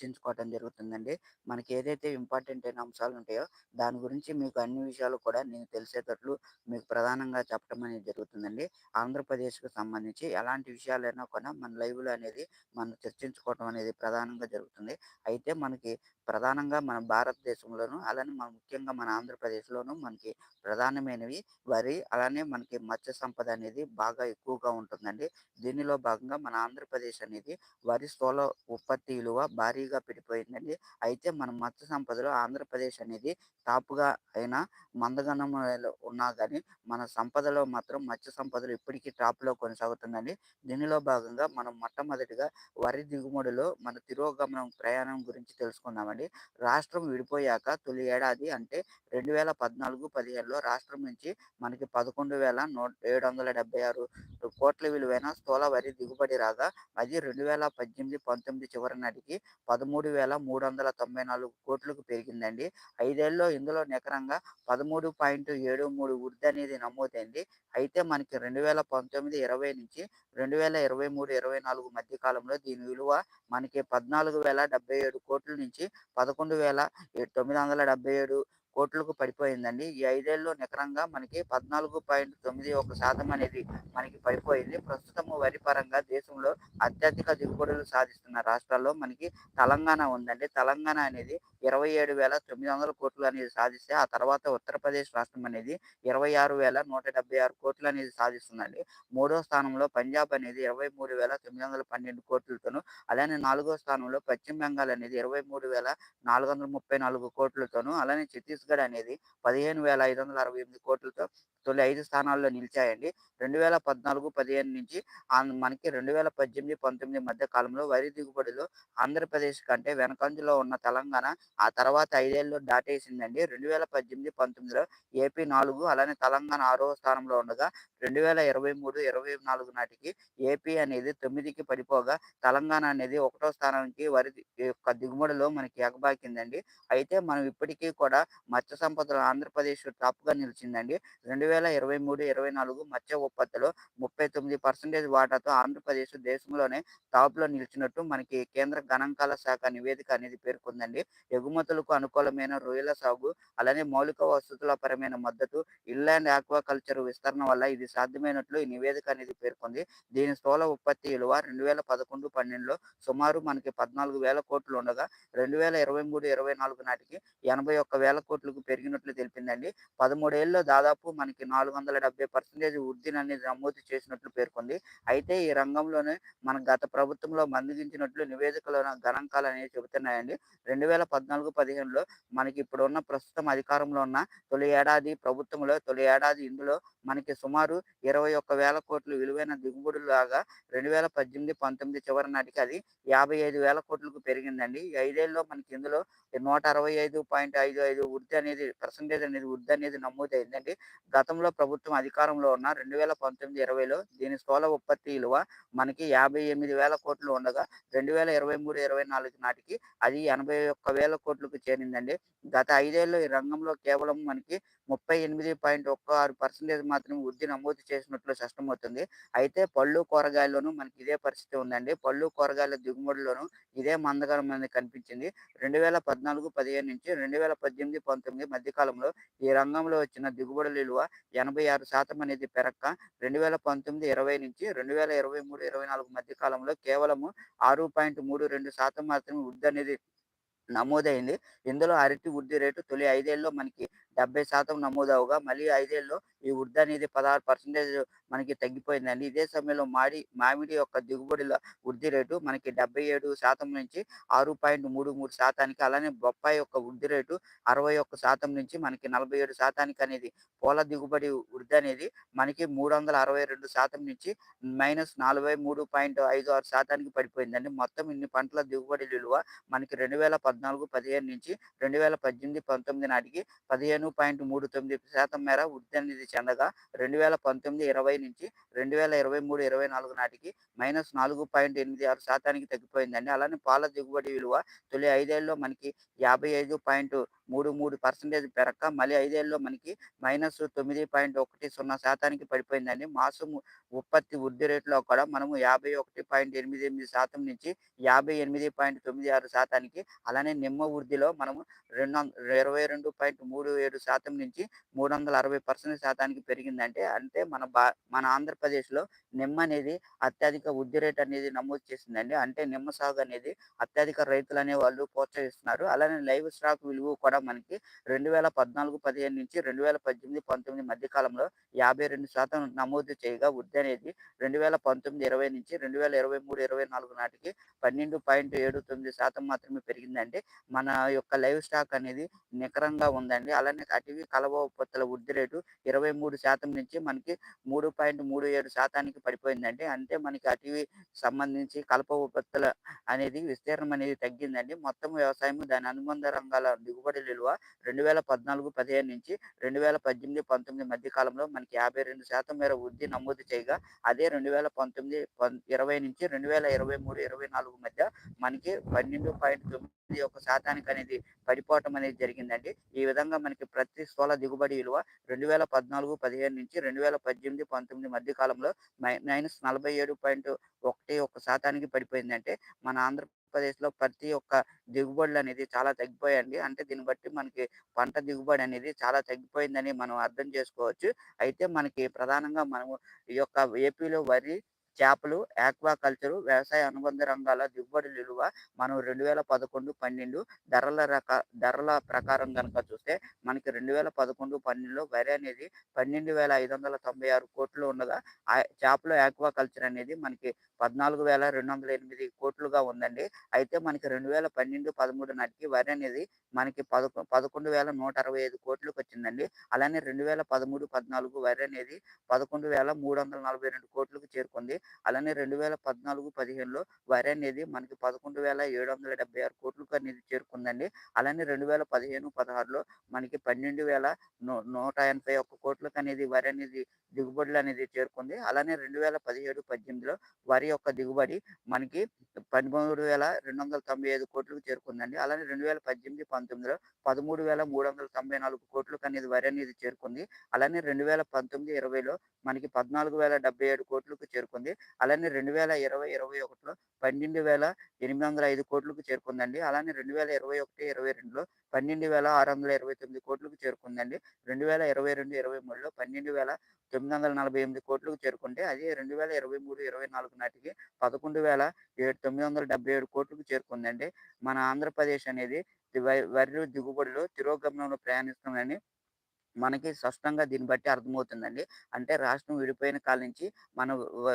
చర్చించుకోవటం జరుగుతుందండి. మనకి ఏదైతే ఇంపార్టెంట్ అయిన అంశాలు ఉంటాయో, దాని గురించి మీకు అన్ని విషయాలు కూడా నేను తెలిసేటట్లు మీకు ప్రధానంగా చెప్పడం అనేది జరుగుతుందండి. ఆంధ్రప్రదేశ్కు సంబంధించి ఎలాంటి విషయాలైనా కూడా మన లైవ్‌లో అనేది మనం చర్చించుకోవటం అనేది ప్రధానంగా జరుగుతుంది. అయితే మనకి ప్రధానంగా మన భారతదేశంలోను, అలానే మన ముఖ్యంగా మన ఆంధ్రప్రదేశ్‌లోను మనకి ప్రధానమైనవి వరి, అలానే మనకి మత్స్య సంపద అనేది బాగా ఎక్కువగా ఉంటుందండి. దీనిలో భాగంగా మన ఆంధ్రప్రదేశ్ అనేది వరి స్థూల ఉత్పత్తి విలువ భారీగా పెరిగిపోయిందండి. అయితే మన మత్స్య సంపదలో ఆంధ్రప్రదేశ్ అనేది టాప్‌గా అయినా మందగణంలో ఉన్నా కానీ మన సంపదలో మాత్రం మత్స్య సంపదలు ఇప్పటికీ టాప్‌లో కొనసాగుతుందండి. దీనిలో భాగంగా మనం మొట్టమొదటిగా వరి దిగుమడిలో మన తిరోగమనం ప్రయాణం గురించి తెలుసుకుందామండి. రాష్ట్రం విడిపోయాక తొలి ఏడాది అంటే 2014, 15లో రాష్ట్రం నుంచి మనకి 11,776 కోట్ల విలువైన స్థూల వరి దిగుబడి రాగా, అది 2018, 19 చివరి నాటికి పదమూడు వేల మూడు వందల తొంభై నాలుగు కోట్లకు పెరిగిందండి. ఐదేళ్ళలో ఇందులో నికరంగా పదమూడు పాయింట్ ఏడు మూడు వృద్ధి అనేది నమోదైంది. అయితే మనకి రెండు వేల పంతొమ్మిది ఇరవై నుంచి రెండు వేల ఇరవై మూడు ఇరవై నాలుగు మధ్య కాలంలో దీని విలువ మనకి పద్నాలుగు వేల డెబ్బై ఏడు కోట్ల నుంచి పదకొండు వేల తొమ్మిది వందల డెబ్బై ఏడు కోట్లకు పడిపోయిందండి. ఈ ఐదేళ్ళు నికరంగా మనకి 14.91% అనేది మనకి పడిపోయింది. ప్రస్తుతం వరి పరంగా దేశంలో అత్యధిక దిగుబడులు సాధిస్తున్న రాష్ట్రాల్లో మనకి తెలంగాణ ఉందండి. తెలంగాణ అనేది ఇరవై ఏడు వేల తొమ్మిది వందల కోట్లు అనేది సాధిస్తే ఆ తర్వాత ఉత్తరప్రదేశ్ రాష్ట్రం అనేది ఇరవై ఆరు వేల నూట డెబ్బై ఆరు కోట్లు అనేది సాధిస్తుందండి. మూడో స్థానంలో పంజాబ్ అనేది ఇరవై మూడు వేల తొమ్మిది వందల పన్నెండు కోట్లతోను అలానే నాలుగో స్థానంలో పశ్చిమ బెంగాల్ అనేది ఇరవై మూడు వేల నాలుగు వందల ముప్పై నాలుగు కోట్లతోనూ అలానే ఛత్తీస్గఢ్ అనేది పదిహేను వేల ఐదు వందల అరవై ఎనిమిది కోట్లతో తొలి ఐదు స్థానాల్లో నిలిచాయండి. రెండు వేల పద్నాలుగు పదిహేను నుంచి మనకి రెండు వేల పద్దెనిమిది పంతొమ్మిది మధ్య కాలంలో వరి దిగుబడిలో ఆంధ్రప్రదేశ్ కంటే వెనకంజలో ఉన్న తెలంగాణ ఆ తర్వాత ఐదేళ్ళు దాటేసిందండి. 2018, 19లో ఏపీ నాలుగు అలానే తెలంగాణ ఆరో స్థానంలో ఉండగా, 2023, 24 నాటికి ఏపీ అనేది తొమ్మిదికి పడిపోగా, తెలంగాణ అనేది ఒకటో స్థానానికి వరి యొక్క దిగుబడిలో మనకి ఎగబాకిందండి. అయితే మనం ఇప్పటికీ కూడా మత్స్య సంపదలు ఆంధ్రప్రదేశ్ టాప్‌గా నిలిచిందండి. 2023, 24 మత్స్య ఉత్పత్తిలో 39% వాటాతో ఆంధ్రప్రదేశ్ దేశంలోనే టాప్‌లో నిలిచినట్టు మనకి కేంద్ర గణాంకాల శాఖ నివేదిక అనేది పేర్కొందండి. ఎగుమతులకు అనుకూలమైన రొయ్యల సాగు, అలానే మౌలిక వసతుల పరమైన మద్దతు, ఇన్లాండ్ ఆక్వాకల్చర్ విస్తరణ వల్ల ఇది సాధ్యమైనట్లు ఈ నివేదిక అనేది పేర్కొంది. దీని స్థూల ఉత్పత్తి విలువ 2011, 12లో సుమారు మనకి 14,000 కోట్లు ఉండగా, 2023, 24 నాటికి 81,000 కోట్లకు పెరిగినట్లు తెలిపిందండి. పదమూడేళ్ళలో దాదాపు మనకి 470% వృద్ధిని అనేది నమోదు చేసినట్లు పేర్కొంది. అయితే ఈ రంగంలోనే మన గత ప్రభుత్వంలో మందగించినట్లు నివేదికలో గణాంకాలు అనేవి చెబుతున్నాయండి. రెండు వేల 2014, 15లో మనకి ఇప్పుడున్న ప్రస్తుతం అధికారంలో ఉన్న తొలి ఏడాది ప్రభుత్వంలో తొలి ఏడాది ఇందులో మనకి సుమారు ఇరవై ఒక్క వేల కోట్లు విలువైన దిగుబడులాగా రెండు వేల పద్దెనిమిది పంతొమ్మిది చివరి నాటికి అది యాభై ఐదు వేల కోట్లకు పెరిగిందండి. ఈ ఐదేళ్ళలో మనకి ఇందులో నూట అరవై ఐదు పాయింట్ ఐదు ఐదు వృద్ధి అనేది పర్సంటేజ్ అనేది వృద్ధి అనేది నమోదైందండి. గతంలో ప్రభుత్వం అధికారంలో ఉన్న రెండు వేల పంతొమ్మిది ఇరవైలో దీని స్థూల ఉత్పత్తి విలువ మనకి యాభై ఎనిమిది వేల కోట్లు ఉండగా రెండు వేల ఇరవై మూడు ఇరవై నాలుగు నాటికి అది ఎనభై ఒక్క వేల కోట్లకు చేరిందండి. గత ఐదేళ్ళు ఈ రంగంలో కేవలం మనకి ముప్పై ఎనిమిది పాయింట్ ఒక్క ఆరు పర్సంటేజ్ మాత్రమే వృద్ధి నమోదు చేసినట్లు స్పష్టమవుతుంది. అయితే పళ్ళు, కూరగాయల్లోనూ మనకి ఇదే పరిస్థితి ఉందండి. పళ్ళు, కూరగాయల దిగుబడిలోనూ ఇదే మందగమనం అనేది కనిపించింది. 2014, 15 నుంచి 2018, 19 మధ్య కాలంలో ఈ రంగంలో వచ్చిన దిగుబడుల విలువ 86% అనేది పెరక్క రెండు వేల పంతొమ్మిది ఇరవై నుంచి 2023, 24 మధ్య కాలంలో కేవలము 6.32% మాత్రమే వృద్ధి అనేది నమోదైంది. ఇందులో అరటి వృద్ధి రేటు తొలి ఐదేళ్ళలో మనకి డెబ్బై శాతం నమోదు నమోదవగా మళ్ళీ ఐదేళ్ళలో ఈ ఉర్ధనేది పదహారు పర్సెంటేజ్ మనకి తగ్గిపోయిందండి. ఇదే సమయంలో మాడి మామిడి యొక్క దిగుబడుల వృద్ధి రేటు మనకి డెబ్బై ఏడు శాతం నుంచి ఆరు పాయింట్ మూడు మూడు శాతానికి అలానే బొప్పాయి యొక్క వృద్ధి రేటు అరవై ఒక్క శాతం నుంచి మనకి నలభై ఏడు శాతానికి అనేది పూల దిగుబడి వృద్ధి అనేది మనకి మూడు వందల అరవై రెండు శాతం నుంచి మైనస్ నలభై మూడు పాయింట్ ఐదు ఆరు శాతానికి పడిపోయిందండి. మొత్తం ఇన్ని పంటల దిగుబడి విలువ మనకి రెండు వేల పద్నాలుగు పదిహేను నుంచి రెండు వేల పద్దెనిమిది పంతొమ్మిది నాటికి పదిహేను 15.39% మేర వృద్ధి అనేది చెందగా, 2019, 20 నుంచి 2023, 24 నాటికి మైనస్ నాలుగు పాయింట్ ఎనిమిది ఆరు శాతానికి తగ్గిపోయిందండి. అలానే పాల దిగుబడి విలువ తొలి ఐదేళ్ళలో మనకి యాభై ఐదు పాయింట్ మూడు మూడు పర్సెంటేజ్ పెరక్క మళ్ళీ ఐదేళ్ళలో మనకి మైనస్ తొమ్మిది పాయింట్ ఒకటి సున్నా శాతానికి పడిపోయిందండి మాసం ఉత్పత్తి వృద్ధి రేట్లో కూడా మనము యాభై ఒకటి పాయింట్ ఎనిమిది ఎనిమిది శాతం నుంచి యాభై ఎనిమిది పాయింట్ తొమ్మిది ఆరు శాతానికి అలానే నిమ్మ వృద్ధిలో మనము రెండు ఇరవై రెండు పాయింట్ మూడు ఏడు శాతం నుంచి మూడు వందల అరవై పర్సెంట్ శాతానికి పెరిగిందంటే అంటే మన బా మన ఆంధ్రప్రదేశ్లో నిమ్మ అనేది అత్యధిక వృద్ధి రేట్ అనేది నమోదు చేసిందండి. అంటే నిమ్మ సాగు అనేది అత్యధిక రైతులు అనే వాళ్ళు ప్రోత్సహిస్తున్నారు. అలానే లైవ్ స్టాక్ విలువ కూడా మనకి రెండు వేల పద్నాలుగు పదిహేను నుంచి రెండు వేల పద్దెనిమిది పంతొమ్మిది మధ్య కాలంలో యాభై రెండు శాతం నమోదు చేయగా వృద్ధి అనేది రెండు వేల పంతొమ్మిది ఇరవై నుంచి రెండు వేల ఇరవై మూడు ఇరవై నాలుగు నాటికి పన్నెండు పాయింట్ ఏడు తొమ్మిది శాతం మాత్రమే పెరిగిందండి మన యొక్క లైవ్ స్టాక్ అనేది నికరంగా ఉందండి. అలానే అటవీ కలవ ఉత్పత్తుల వృద్ధి రేటు ఇరవై మూడు శాతం నుంచి మనకి మూడు పాయింట్ మూడు ఏడు శాతానికి పడిపోయిందండి. అంటే మనకి అటవీ సంబంధించి కలప ఉత్పత్తుల అనేది విస్తీర్ణం అనేది తగ్గిందండి. మొత్తం వ్యవసాయం దాని అనుబంధ రంగాల దిగుబడి విలువ రెండు వేల పద్నాలుగు పదిహేను నుంచి రెండు వేల పద్దెనిమిది పంతొమ్మిది మధ్య కాలంలో మనకి యాభై రెండు శాతం మేర వృద్ధి నమోదు చేయగా అదే రెండు వేల పంతొమ్మిది ఇరవై నుంచి రెండు వేల ఇరవై మూడు ఇరవై నాలుగు మధ్య మనకి పన్నెండు పాయింట్ తొమ్మిది ఒక శాతానికి అనేది పడిపోవటం అనేది జరిగిందండి. ఈ విధంగా మనకి ప్రతి స్థూల దిగుబడి విలువ రెండు వేల పద్నాలుగు పదిహేను నుంచి రెండు వేల పద్దెనిమిది పంతొమ్మిది మధ్య కాలంలో మైనస్ నలభై ఏడు పాయింట్ ఒకటి ఒక శాతానికి పడిపోయిందంటే మన ఆంధ్రప్రదేశ్లో ప్రతి ఒక్క దిగుబడులు అనేది చాలా తగ్గిపోయాయండి. అంటే దీన్ని బట్టి మనకి పంట దిగుబడి అనేది చాలా తగ్గిపోయిందని మనం అర్థం చేసుకోవచ్చు. అయితే మనకి ప్రధానంగా మనము ఈ యొక్క ఏపీలో వరి చేపలు ఆక్వాకల్చరు వ్యవసాయ అనుబంధ రంగాల దిగుబడి విలువ మనం రెండు వేల పదకొండు పన్నెండు ధరల రక ధరల ప్రకారం కనుక చూస్తే మనకి రెండు వేల పదకొండు పన్నెండులో వరి అనేది పన్నెండు వేల ఐదు వందల తొంభై ఆరు కోట్లు ఉండగా చేపలు ఆక్వాకల్చర్ అనేది మనకి పద్నాలుగు వేల రెండు వందల ఎనిమిది కోట్లుగా ఉందండి. అయితే మనకి రెండు వేల పన్నెండు పదమూడు నాటికి వరి అనేది మనకి పదకొ పదకొండు వేల నూట అరవై ఐదు కోట్లకు వచ్చిందండి. అలానే రెండు వేల పదమూడు పద్నాలుగు వరి అనేది పదకొండు వేల మూడు వందల నలభై రెండు కోట్లకు చేరుకుంది. అలానే రెండు వేల పద్నాలుగు పదిహేనులో వరి అనేది మనకి పదకొండు వేల ఏడు వందల డెబ్బై ఆరు కోట్లకు అనేది చేరుకుందండి. అలానే రెండు వేల పదిహేను పదహారులో మనకి పన్నెండు వేల నూట ఎనభై ఒక్క కోట్లకు అనేది వరి అనేది దిగుబడులు అనేది చేరుకుంది. అలానే రెండు వేల పదిహేడు పద్దెనిమిదిలో వరి యొక్క దిగుబడి మనకి పదమూడు వేల రెండు వందల తొంభై ఐదు కోట్లకు చేరుకుందండి. అలానే రెండు వేల పద్దెనిమిది పంతొమ్మిదిలో పదమూడు వేల మూడు వందల తొంభై నాలుగు కోట్లకు అనేది వరి అనేది చేరుకుంది. అలానే రెండు వేల పంతొమ్మిది ఇరవైలో మనకి పద్నాలుగు వేల డెబ్బై ఏడు కోట్లకు చేరుకుంది. అలానే రెండు వేల ఇరవై ఇరవై ఒకటిలో పన్నెండు వేల ఎనిమిది వందల ఐదు కోట్లకు చేరుకుందండి. అలానే రెండు వేల ఇరవై ఒకటి ఇరవై రెండులో పన్నెండు వేల ఆరు వందల ఇరవై తొమ్మిది కోట్లకు చేరుకుందండి. రెండు వేల ఇరవై రెండు ఇరవై మూడులో పన్నెండు వేల తొమ్మిది వందల నలభై ఎనిమిది కోట్లకు చేరుకుంటే అదే రెండు వేల ఇరవై మూడు ఇరవై నాలుగు నాటికి పదకొండు వేల ఏడు తొమ్మిది వందల డెబ్బై ఏడు కోట్లకు చేరుకుందండి. మన ఆంధ్రప్రదేశ్ అనేది వరి దిగుబడిలో తిరోగమనంలో ప్రయాణిస్తుందని మనకి స్పష్టంగా దీన్ని బట్టి అర్థమవుతుందండి. అంటే రాష్ట్రం విడిపోయిన కాలం నుంచి మనం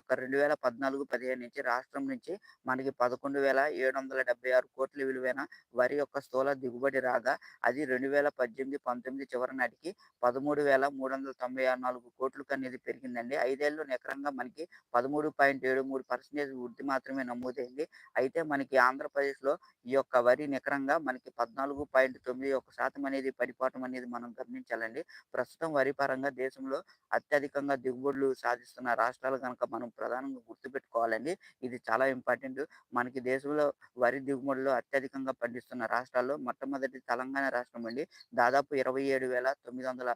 ఒక రెండు వేల పద్నాలుగు పదిహేను నుంచి రాష్ట్రం నుంచి మనకి పదకొండు వేల ఏడు వందల డెబ్బై ఆరు కోట్ల విలువైన వరి యొక్క స్థూల దిగుబడి రాగా అది రెండు వేల పద్దెనిమిది పంతొమ్మిది చివరి నాటికి పదమూడు వేల మూడు వందల తొంభై ఆరు నాలుగు కోట్లకు అనేది పెరిగిందండి. ఐదేళ్ళు నికరంగా మనకి పదమూడు పాయింట్ ఏడు మూడు పర్సెంటేజ్ వృద్ధి మాత్రమే నమోదైంది. అయితే మనకి ఆంధ్రప్రదేశ్లో ఈ యొక్క వరి నికరంగా మనకి పద్నాలుగు పాయింట్ తొమ్మిది ఒక శాతం అనేది పడిపోవటం అనేది మనం గమనించాలండి. ప్రస్తుతం వరి పరంగా దేశంలో అత్యధికంగా దిగుబడులు సాధిస్తున్న రాష్ట్రాలు కనుక మనం ప్రధానంగా గుర్తుపెట్టుకోవాలండి. ఇది చాలా ఇంపార్టెంట్. మనకి దేశంలో వరి దిగుబడులు అత్యధికంగా పండిస్తున్న రాష్ట్రాల్లో మొట్టమొదటి తెలంగాణ రాష్ట్రం అండి. దాదాపు ఇరవై ఏడు వేల తొమ్మిది వందల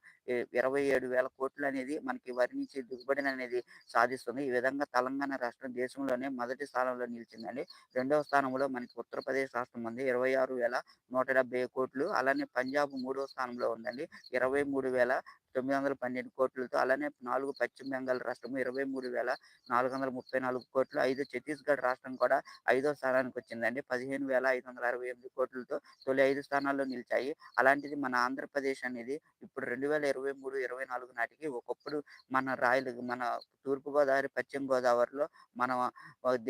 ఇరవై ఏడు వేల కోట్లు అనేది మనకి వరి నుంచి దిగుబడిని అనేది సాధిస్తుంది. ఈ విధంగా తెలంగాణ రాష్ట్రం దేశంలోనే మొదటి స్థానంలో నిలిచిందండి. రెండవ స్థానంలో మనకి ఉత్తరప్రదేశ్ రాష్ట్రం ఉంది. ఇరవై ఆరు వేల నూట డెబ్బై కోట్లు. అలానే పంజాబ్ మూడవ స్థానంలో ఉందండి. ఇరవై మూడు వేల తొమ్మిది వందల పన్నెండు కోట్లతో అలానే నాలుగు పశ్చిమ బెంగాల్ రాష్ట్రము ఇరవై మూడు వేల నాలుగు వందల ముప్పై నాలుగు కోట్లు ఐదు ఛత్తీస్గఢ్ రాష్ట్రం కూడా ఐదో స్థానానికి వచ్చిందండి. పదిహేను వేల ఐదు వందల అరవై ఎనిమిది కోట్లతో తొలి ఐదు స్థానాల్లో నిలిచాయి. అలాంటిది మన ఆంధ్రప్రదేశ్ అనేది ఇప్పుడు రెండు వేల ఇరవై మూడు ఇరవై నాలుగు నాటికి ఒకప్పుడు మన రాయలు మన తూర్పుగోదావరి పశ్చిమ గోదావరిలో మన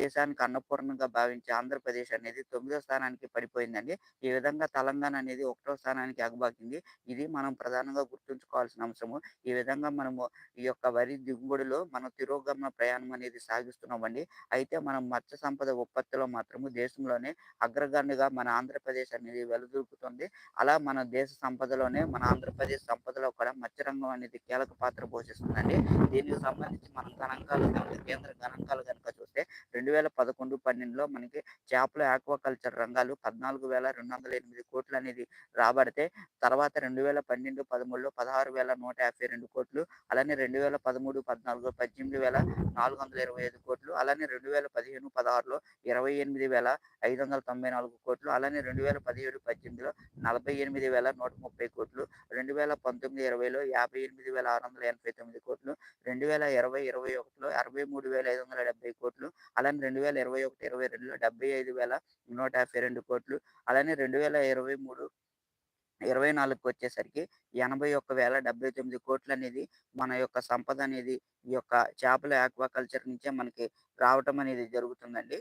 దేశానికి అన్నపూర్ణంగా భావించే ఆంధ్రప్రదేశ్ అనేది తొమ్మిదో స్థానానికి పడిపోయిందండి. ఈ విధంగా తెలంగాణ అనేది ఒకటో స్థానానికి ఎగబాకింది ఇది మనం ప్రధానంగా గుర్తుంచుకోవాల్సిన అంశము. ఈ విధంగా మనము ఈ యొక్క వరి దిగుబడిలో మనం తిరోగమన ప్రయాణం అనేది సాగిస్తున్నామండి. అయితే మనం మత్స్య సంపద ఉత్పత్తిలో మాత్రము దేశంలోనే అగ్రగామిగా మన ఆంధ్రప్రదేశ్ అనేది వెలుగొందుతుంది. అలా మన దేశ సంపదలోనే మన ఆంధ్రప్రదేశ్ సంపదలో కూడా మత్స్య రంగం అనేది కీలక పాత్ర పోషిస్తుందండి. దీనికి సంబంధించి మనం గణాంకాలు కేంద్ర గణాంకాలు గనుక చూస్తే చూస్తే రెండు వేల పదకొండు పన్నెండులో మనకి చేపల ఆక్వాకల్చర్ రంగాలు పద్నాలుగు వేల రెండు వందల ఎనిమిది కోట్లు అనేది రాబడితే తర్వాత రెండు వేల పన్నెండు పదమూడులో పదహారు వేల నూట యాభై రెండు కోట్లు అలానే రెండు వేల పదమూడు పద్నాలుగు పద్దెనిమిది వేల నాలుగు వందల ఇరవై ఐదు కోట్లు అలానే రెండు వేల పదిహేను పదహారులో ఇరవై ఎనిమిది వేల ఐదు వందల తొంభై నాలుగు కోట్లు అలానే రెండు వేల పదిహేడు పద్దెనిమిదిలో నలభై ఎనిమిది వేల నూట ముప్పై కోట్లు రెండు వేల పంతొమ్మిది ఇరవైలో యాభై ఎనిమిది వేల ఆరు వందల ఎనభై తొమ్మిది కోట్లు రెండు వేల ఇరవై ఇరవై ఒకటిలో అరవై మూడు వేల ఐదు వందల డెబ్బై కోట్లు కోట్లు అలానే రెండు వేల ఇరవై ఒకటి ఇరవై రెండులో డెబ్బై ఐదు వేల నూట యాభై రెండు కోట్లు అలానే రెండు వేల ఇరవై మూడు ఇరవై నాలుగుకి వచ్చేసరికి ఎనభై ఒక్క వేల డెబ్బై తొమ్మిది కోట్లు అనేది మన యొక్క సంపద అనేది ఈ యొక్క చేపల ఆక్వాకల్చర్ నుంచే మనకి రావటం అనేది జరుగుతుందండి.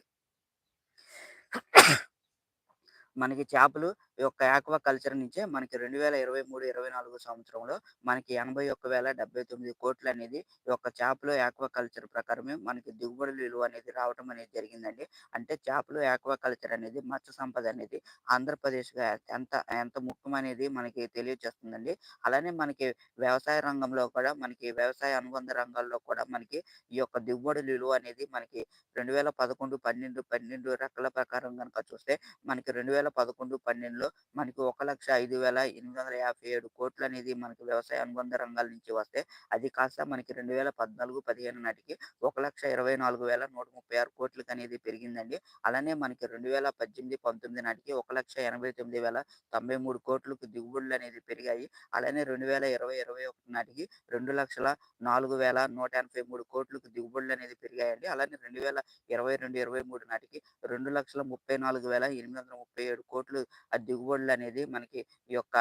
మనకి చేపలు ఈ యొక్క ఆక్వా కల్చర్ నుంచే మనకి 2023, 24 సంవత్సరంలో మనకి ఎనభై ఒక్క వేల డెబ్బై తొమ్మిది కోట్లు అనేది ఈ యొక్క చేపలు ఆక్వాకల్చర్ ప్రకారమే మనకి దిగుబడి విలువ అనేది రావటం అనేది జరిగిందండి. అంటే చేపలు ఆక్వా కల్చర్ అనేది మత్స్య సంపద అనేది ఆంధ్రప్రదేశ్‌గా ఎంత ఎంత ముఖ్యమనేది మనకి తెలియచేస్తుందండి. అలానే మనకి వ్యవసాయ రంగంలో కూడా మనకి వ్యవసాయ అనుబంధ రంగాల్లో కూడా మనకి ఈ యొక్క దిగుబడి విలువ అనేది మనకి రెండు వేల పదకొండు పన్నెండు పన్నెండు రకాల ప్రకారం కనుక చూస్తే మనకి 2011, 12లో మనకి ఒక లక్ష ఐదు వేల ఎనిమిది వందల యాభై ఏడు కోట్లు అనేది మనకి వ్యవసాయ అనుబంధ రంగాల నుంచి వస్తే అది కాస్త మనకి రెండు వేల పద్నాలుగు పదిహేను నాటికి ఒక లక్ష ఇరవై నాలుగు వేల నూట ముప్పై ఆరు కోట్లకి అనేది పెరిగిందండి. అలానే మనకి రెండు వేల పద్దెనిమిది పంతొమ్మిది నాటికి ఒక లక్ష ఎనభై తొమ్మిది వేల తొంభై మూడు కోట్లకు దిగుబడులు అనేది పెరిగాయి. అలానే రెండు వేల ఇరవై ఇరవై ఒకటి నాటికి రెండు లక్షల నాలుగు వేల నూట ఎనభై మూడు కోట్లకు దిగుబడులు అనేది పెరిగాయండి. అలానే రెండు వేల ఇరవై రెండు ఇరవై మూడు నాటికి రెండు లక్షల ముప్పై నాలుగు వేల ఎనిమిది వందల ముప్పై ఏడు కోట్లు దిగు దిగుబడులు అనేది మనకి ఈ యొక్క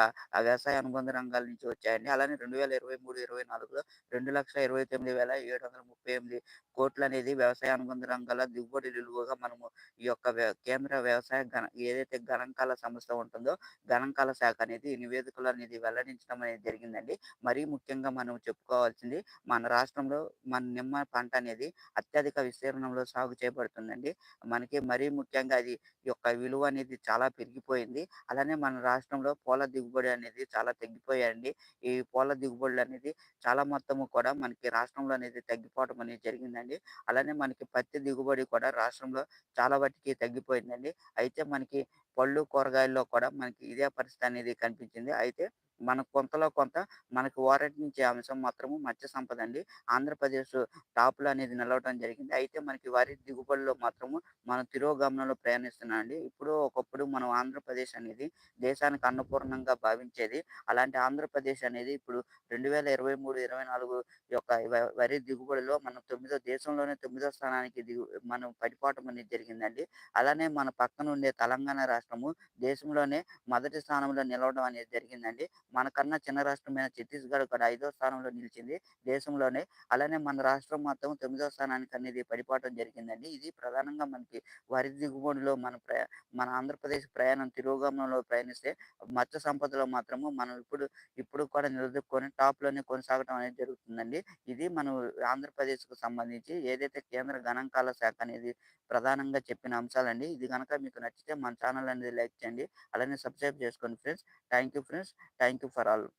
వ్యవసాయ అనుబంధ రంగాల నుంచి వచ్చాయండి. అలానే రెండు వేల ఇరవై మూడు ఇరవై నాలుగులో రెండు లక్షల ఇరవై తొమ్మిది వేల ఏడు వందల ముప్పై ఎనిమిది కోట్లు అనేది వ్యవసాయ అనుబంధ రంగాల దిగుబడి విలువగా మనము ఈ యొక్క కేంద్ర వ్యవసాయ గణ ఏదైతే గణాంకాల సంస్థ ఉంటుందో గణాంకాల శాఖ అనేది నివేదికలు అనేది వెల్లడించడం అనేది జరిగిందండి. మరీ ముఖ్యంగా మనం చెప్పుకోవాల్సింది మన రాష్ట్రంలో మన నిమ్మ పంట అనేది అత్యధిక విస్తీర్ణంలో సాగు చేయబడుతుందండి. మనకి మరీ ముఖ్యంగా అది ఈ యొక్క విలువ అనేది చాలా పెరిగిపోయింది. అలానే మన రాష్ట్రంలో పూల దిగుబడి అనేది చాలా తగ్గిపోయాయండి. ఈ పూల దిగుబడులనేది చాలా మొత్తము కూడా మనకి రాష్ట్రంలో అనేది తగ్గిపోవడం అనేది జరిగిందండి. అలానే మనకి పత్తి దిగుబడి కూడా రాష్ట్రంలో చాలా వాటికి తగ్గిపోయిందండి. అయితే మనకి పళ్ళు, కూరగాయల్లో కూడా మనకి ఇదే పరిస్థితి అనేది కనిపించింది. అయితే మన కొంతలో కొంత మనకు ఊరటించే అంశం మాత్రము మత్స్య సంపద అండి. ఆంధ్రప్రదేశ్ టాప్‌లో అనేది నిలవడం జరిగింది. అయితే మనకి వరి దిగుబడిలో మాత్రము మనం తిరోగమనంలో ప్రయాణిస్తున్నామండి. ఇప్పుడు ఒకప్పుడు మనం ఆంధ్రప్రదేశ్ అనేది దేశానికి అన్నపూర్ణంగా భావించేది. అలాంటి ఆంధ్రప్రదేశ్ అనేది ఇప్పుడు 2023, 24 యొక్క వరి దిగుబడిలో మనం తొమ్మిదో దేశంలోనే తొమ్మిదో స్థానానికి దిగు మనం పడిపోవటం అనేది జరిగిందండి. అలానే మన పక్కనుండే తెలంగాణ రాష్ట్రము దేశంలోనే మొదటి స్థానంలో నిలవడం అనేది జరిగిందండి. మనకన్నా చిన్న రాష్ట్రమైన ఛత్తీస్‌గఢ్ కూడా ఐదో స్థానంలో నిలిచింది దేశంలోనే. అలానే మన రాష్ట్రం మాత్రం తొమ్మిదో స్థానానికి అనేది పడిపోవడం జరిగిందండి. ఇది ప్రధానంగా మనకి వరి దిగుబడిలో మన మన ఆంధ్రప్రదేశ్ ప్రయాణం తిరోగమనంలో ప్రయాణిస్తే మత్స్య సంపదలో మాత్రము మనం ఇప్పుడు ఇప్పుడు కూడా నిలదొక్కుని టాప్‌లోనే కొనసాగడం అనేది జరుగుతుందండి. ఇది మనం ఆంధ్రప్రదేశ్‌కు సంబంధించి ఏదైతే కేంద్ర గణాంకాల శాఖ అనేది ప్రధానంగా చెప్పిన అంశాలండి. ఇది కనుక మీకు నచ్చితే మన ఛానల్ అనేది లైక్ చేయండి. అలానే సబ్స్క్రైబ్ చేసుకోండి friends. Thank you friends. Thank tu faral.